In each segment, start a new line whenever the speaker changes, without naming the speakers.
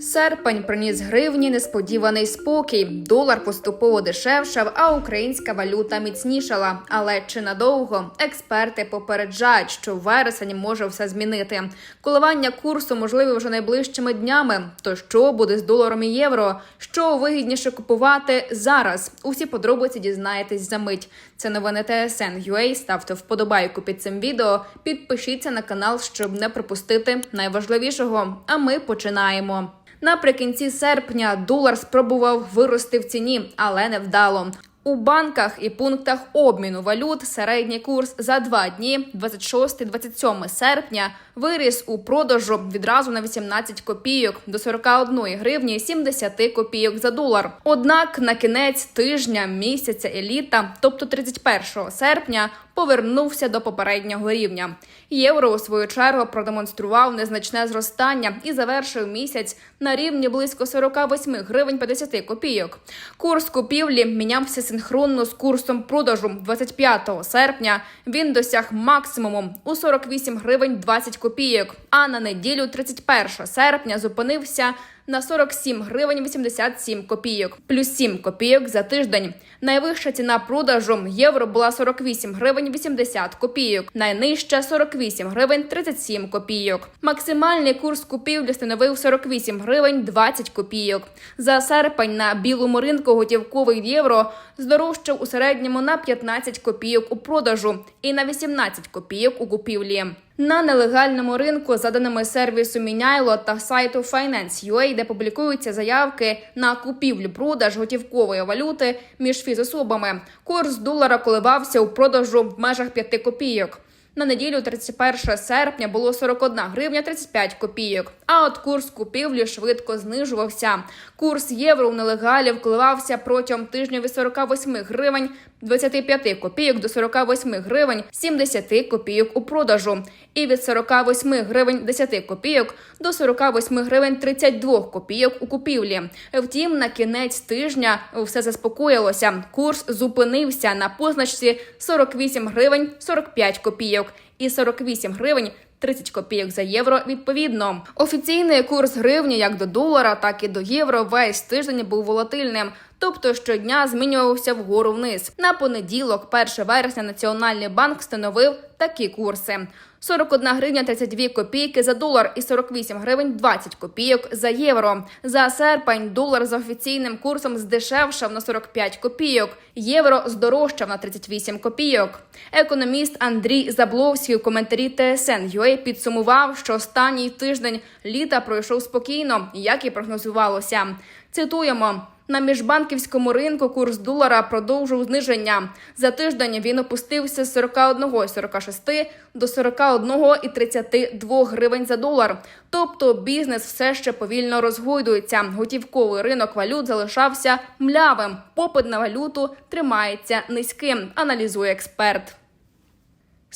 Серпень приніс гривні несподіваний спокій. Долар поступово дешевшав, а українська валюта міцнішала. Але чи надовго експерти попереджають, що вересень може все змінити? Коливання курсу можливі вже найближчими днями. То що буде з доларом і євро? Що вигідніше купувати зараз? Усі подробиці дізнаєтесь за мить. Це новини ТСН UA. Ставте вподобайку під цим відео. Підпишіться на канал, щоб не пропустити найважливішого. А ми починаємо. Наприкінці серпня долар спробував вирости в ціні, але невдало. У банках і пунктах обміну валют середній курс за два дні, 26-27 серпня, виріс у продажу відразу на 18 копійок до 41 гривні 70 копійок за долар. Однак на кінець тижня, місяця і літа, тобто 31 серпня, повернувся до попереднього рівня. Євро у свою чергу продемонстрував незначне зростання і завершив місяць на рівні близько 48 гривень 50 копійок. Курс купівлі мінявся синхронно з курсом продажу 25 серпня. Він досяг максимуму у 48 гривень 20 копійок. А на неділю, 31 серпня, зупинився на 47 гривень 87 копійок, плюс 7 копійок за тиждень. Найвища ціна продажу євро була 48 гривень 80 копійок, найнижча 48 гривень 37 копійок. Максимальний курс купівлі становив 48 гривень 20 копійок. За серпень на білому ринку готівковий євро здорожчав у середньому на 15 копійок у продажу і на 18 копійок у купівлі. На нелегальному ринку, за даними сервісу Міняйло та сайту Finance.ua, де публікуються заявки на купівлю-продаж готівкової валюти між фізособами, курс долара коливався у продажу в межах 5 копійок. На неділю 31 серпня було 41 гривня 35 копійок. А от курс купівлі швидко знижувався. Курс євро у нелегалів коливався протягом тижня від 48 гривень 25 копійок до 48 гривень 70 копійок у продажу, і від 48 гривень 10 копійок до 48 гривень 32 копійок у купівлі. Втім, на кінець тижня все заспокоїлося. Курс зупинився на позначці 48 гривень 45 копійок і 48 гривень 30 копійок за євро відповідно. Офіційний курс гривні як до долара, так і до євро весь тиждень був волатильним. Тобто щодня змінювався вгору вниз. На понеділок, 1 вересня, Національний банк встановив такі курси: 41 гривня 32 копійки за долар і 48 гривень 20 копійок за євро. За серпень долар за офіційним курсом здешевшав на 45 копійок. Євро здорожчав на 38 копійок. Економіст Андрій Забловський у коментарі ТСН UA підсумував, що останній тиждень літа пройшов спокійно, як і прогнозувалося. Цитуємо. На міжбанківському ринку курс долара продовжив зниження. За тиждень він опустився з 41,46 до 41,32 гривень за долар. Тобто бізнес все ще повільно розгойдується. Готівковий ринок валют залишався млявим. Попит на валюту тримається низьким, аналізує експерт.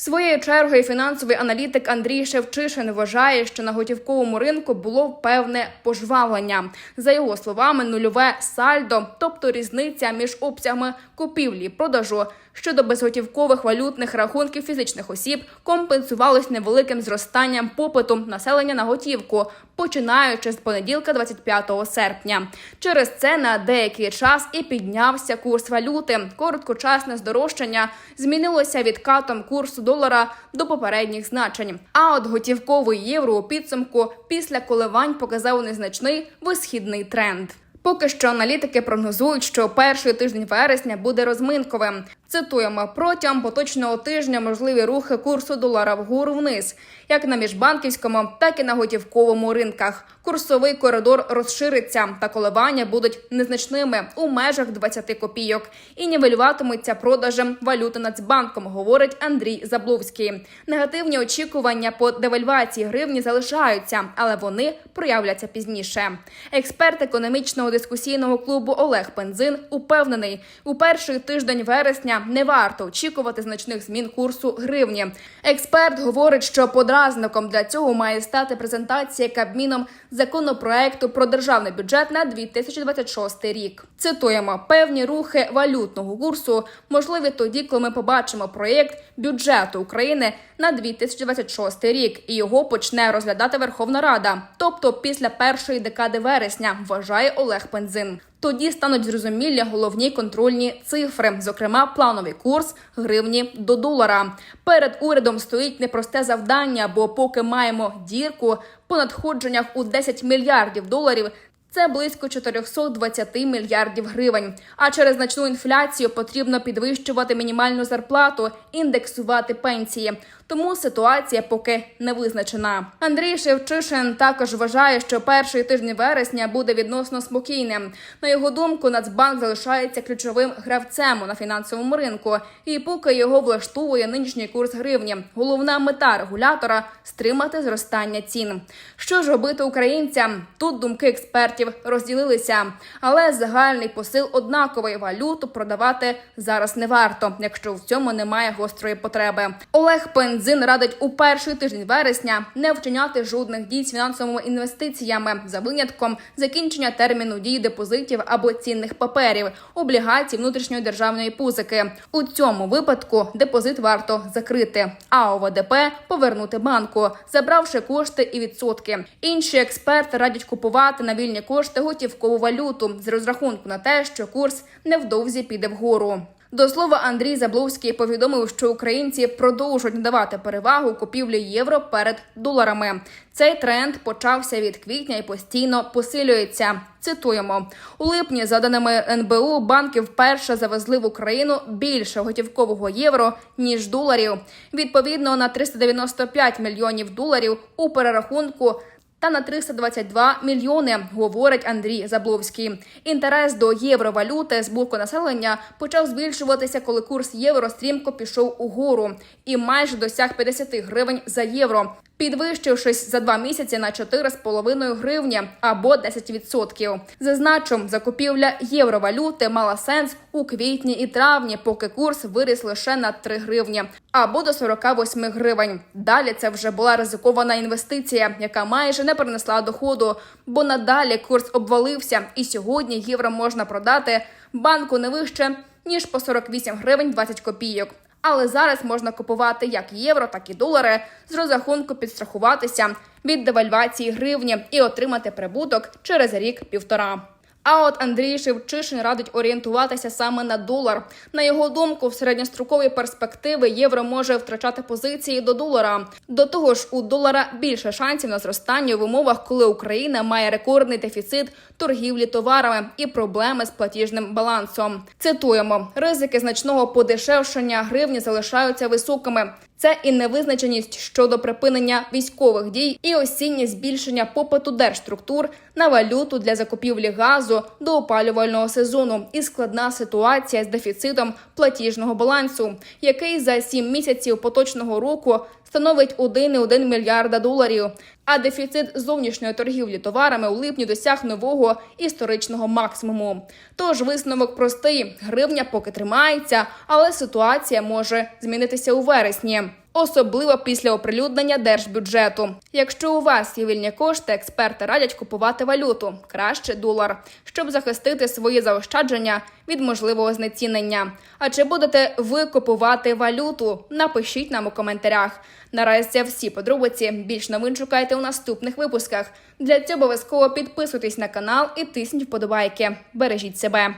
Своєю чергою фінансовий аналітик Андрій Шевчишин вважає, що на готівковому ринку було певне пожвавлення. За його словами, нульове сальдо, тобто різниця між обсягами купівлі і продажу щодо безготівкових валютних рахунків фізичних осіб, компенсувалось невеликим зростанням попиту населення на готівку, починаючи з понеділка, 25 серпня. Через це на деякий час і піднявся курс валюти. Короткочасне здорожчання змінилося відкатом курсу долара до попередніх значень. А от готівковий євро у підсумку після коливань показав незначний висхідний тренд. Поки що аналітики прогнозують, що перший тиждень вересня буде розминковим. Цитуємо протягом поточного тижня можливі рухи курсу долара вгору вниз, як на міжбанківському, так і на готівковому ринках. Курсовий коридор розшириться, та коливання будуть незначними у межах 20 копійок і нівелюватимуться продажем валюти Нацбанком, говорить Андрій Забловський. Негативні очікування по девальвації гривні залишаються, але вони проявляться пізніше. Експерт економічного дискусійного клубу Олег Пензин упевнений, у перший тиждень вересня не варто очікувати значних змін курсу гривні. Експерт говорить, що подразником для цього має стати презентація Кабміном законопроекту про державний бюджет на 2026 рік. Цитуємо певні рухи валютного курсу можливі тоді, коли ми побачимо проєкт бюджету України на 2026 рік, і його почне розглядати Верховна Рада, тобто після першої декади вересня, вважає Олег Пензин. Тоді стануть зрозумілі головні контрольні цифри, зокрема плановий курс гривні до долара. Перед урядом стоїть непросте завдання, бо поки маємо дірку по надходженнях у 10 мільярдів доларів. Це близько 420 мільярдів гривень. А через значну інфляцію потрібно підвищувати мінімальну зарплату, індексувати пенсії. Тому ситуація поки не визначена. Андрій Шевчишин також вважає, що перший тиждень вересня буде відносно спокійним. На його думку, Нацбанк залишається ключовим гравцем на фінансовому ринку, і поки його влаштовує нинішній курс гривні. Головна мета регулятора стримати зростання цін. Що ж робити українцям? Тут думки експертів розділилися, але загальний посил однаковий валюту продавати зараз не варто, якщо в цьому немає гострої потреби. Олег Пензин радить у перший тиждень вересня не вчиняти жодних дій з фінансовими інвестиціями за винятком закінчення терміну дії депозитів або цінних паперів, облігацій внутрішньої державної позики. У цьому випадку депозит варто закрити, а ОВДП повернути банку, забравши кошти і відсотки. Інші експерти радять купувати на вільні кошти готівкову валюту з розрахунку на те, що курс невдовзі піде вгору. До слова, Андрій Забловський повідомив, що українці продовжують надавати перевагу купівлі євро перед доларами. Цей тренд почався від квітня і постійно посилюється. Цитуємо у липні, за даними НБУ, банки вперше завезли в Україну більше готівкового євро ніж доларів. Відповідно на 395 мільйонів доларів у перерахунку та на 322 мільйони, говорить Андрій Забловський. Інтерес до євровалюти з боку населення почав збільшуватися, коли курс євро стрімко пішов угору і майже досяг 50 гривень за євро. Підвищившись за два місяці на 4,5 гривні або 10%. Зазначу, закупівля євровалюти мала сенс у квітні і травні, поки курс виріс лише на 3 гривні або до 48 гривень. Далі це вже була ризикована інвестиція, яка майже не принесла доходу, бо надалі курс обвалився, і сьогодні євро можна продати банку не вище ніж по 48 гривень 20 копійок. Але зараз можна купувати як євро, так і долари з розрахунку підстрахуватися від девальвації гривні і отримати прибуток через рік-півтора. А от Андрій Шевчишин радить орієнтуватися саме на долар. На його думку, в середньостроковій перспективи євро може втрачати позиції до долара. До того ж, у долара більше шансів на зростання в умовах, коли Україна має рекордний дефіцит торгівлі товарами і проблеми з платіжним балансом. Цитуємо: ризики значного подешевшення гривні залишаються високими. Це і невизначеність щодо припинення військових дій, і осіннє збільшення попиту держструктур на валюту для закупівлі газу до опалювального сезону, і складна ситуація з дефіцитом платіжного балансу, який за сім місяців поточного року становить 1,1 мільярда доларів. А дефіцит зовнішньої торгівлі товарами у липні досяг нового історичного максимуму. Тож висновок простий: гривня поки тримається, але ситуація може змінитися у вересні. Особливо після оприлюднення держбюджету. Якщо у вас є вільні кошти, експерти радять купувати валюту, краще долар, щоб захистити свої заощадження від можливого знецінення. А чи будете ви купувати валюту? Напишіть нам у коментарях. Наразі всі подробиці. Більш новин шукайте у наступних випусках. Для цього обов'язково підписуйтесь на канал і тисніть вподобайки. Бережіть себе.